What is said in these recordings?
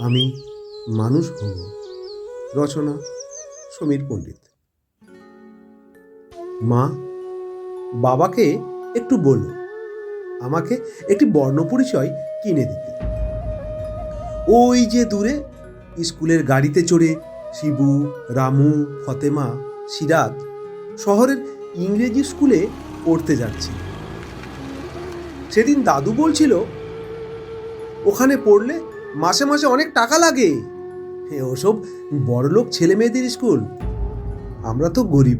আমি মানুষ হব। রচনা সমীর পণ্ডিত। মা, বাবাকে একটু বলো আমাকে একটি বর্ণপরিচয় কিনে দিতে। ওই যে দূরে স্কুলের গাড়িতে চড়ে শিবু, রামু, ফতেমা, সিরাত শহরের ইংরেজি স্কুলে পড়তে যাচ্ছে। সেদিন দাদু বলছিল, ওখানে পড়লে মাসে মাসে অনেক টাকা লাগে। হে, ওসব বড়লোক ছেলে মেয়েদের স্কুল? আমরা তো গরিব।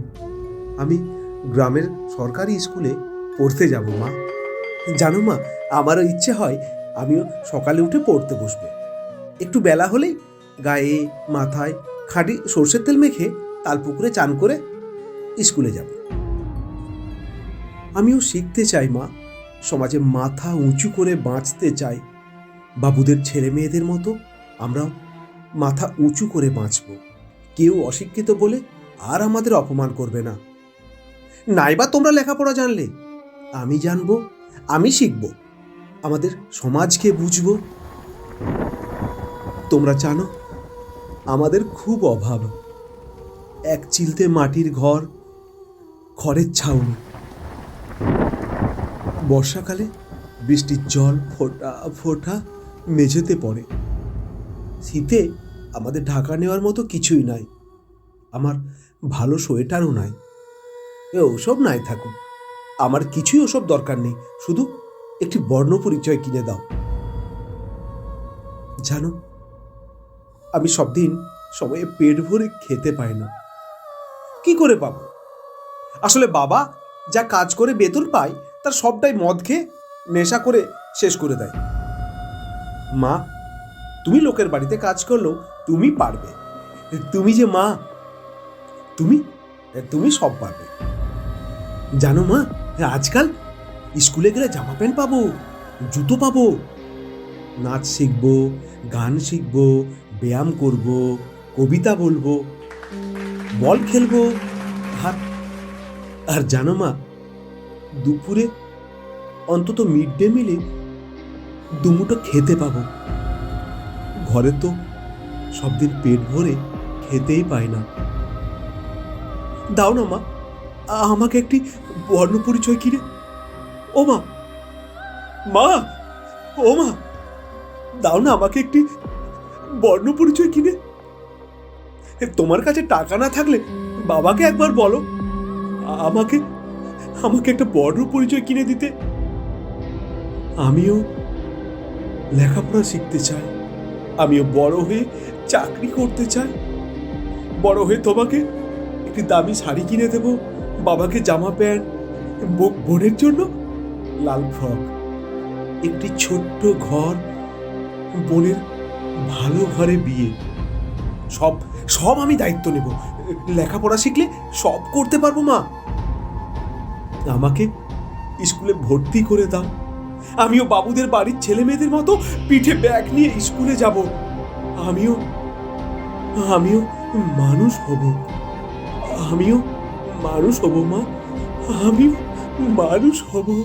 আমি গ্রামের সরকারি স্কুলে পড়তে যাব, মা। জানো মা, আমারও ইচ্ছে হয় আমিও সকালে উঠে পড়তে বসবো। একটু বেলা হলেই গায়ে, মাথায় খাঁটি সর্ষের তেল মেখে তাল পুকুরে চান করে স্কুলে যাব। আমিও শিখতে চাই, মা। সমাজে মাথা উঁচু করে বাঁচতে চাই। বাবুদের ছেলে মেয়েদের মতো আমরাও মাথা উঁচু করে বাঁচব। কেউ অশিক্ষিত বলে আর আমাদের অপমান করবে না। নাইবা তোমরা লেখাপড়া জানলে। আমি জানব, আমি শিখব। আমাদের সমাজকে বুঝব। তোমরা জানো, আমাদের খুব অভাব। এক চিলতে মাটির ঘর, খড়ের ছাউনি। বর্ষাকালে বৃষ্টির জল ফোটা ফোঁটা মেঝেতে পড়ে। শীতে আমাদের ঢাকা নেওয়ার মতো কিছুই নাই। আমার ভালো সোয়েটারও নাই। এ ওসব নাই থাকুক। আমার কিছুই ওসব দরকার নেই। শুধু একটি বর্ণ পরিচয় কিনে দাও। জানো, আমি সব দিন সময়ে পেট ভরে খেতে পাই না। কি করে পাবো? আসলে বাবা যা কাজ করে বেতন পায়, তার সবটাই মদ খেয়ে নেশা করে শেষ করে দেয়। মা, তুমি লোকের বাড়িতে কাজ করলেও তুমি পারবে। তুমি যে মা, তুমি তুমি সব পারবে। জানো মা, আজকাল স্কুলে গেলে জামা প্যান্ট পাবো, জুতো পাবো, নাচ শিখব, গান শিখব, ব্যায়াম করব, কবিতা বলব, বল খেলব আর আর জানো মা, দুপুরে অন্তত মিড ডে মিলে দুমুটো খেতে পাবো। ঘরে তো সব দিন পেট ভরে খেতেই পায় না। দাও না মা, আমাকে একটি বর্ণ পরিচয় কিনে। ও মা মা, ও মা, দাও না আমাকে একটি বর্ণ পরিচয় কিনে তোমার কাছে টাকা না থাকলে বাবাকে একবার বলো। আমাকে আমাকে একটা বর্ণ পরিচয় কিনে দিতে। আমিও লেখাপড়া শিখতে চাই আমিও বড় হয়ে চাকরি করতে চাই। বড় হয়ে তোমাকে একটি দামি শাড়ি কিনে দেব, বাবাকে জামা প্যান্ট বোনের জন্য? লাল ফ্রক। একটি ছোট্ট ঘর, বোনের ভালো ঘরে বিয়ে। সব সব আমি দায়িত্ব নেব। লেখাপড়া শিখলে সব করতে পারব মা। আমাকে স্কুলে ভর্তি করে দাও। আমিও বাবুদের বাড়ির ছেলে মেয়েদের মতো পিঠে ব্যাগ নিয়ে স্কুলে যাব। আমিও আমিও মানুষ হব। আমিও মানুষ হব, মা। আমিও মানুষ হব।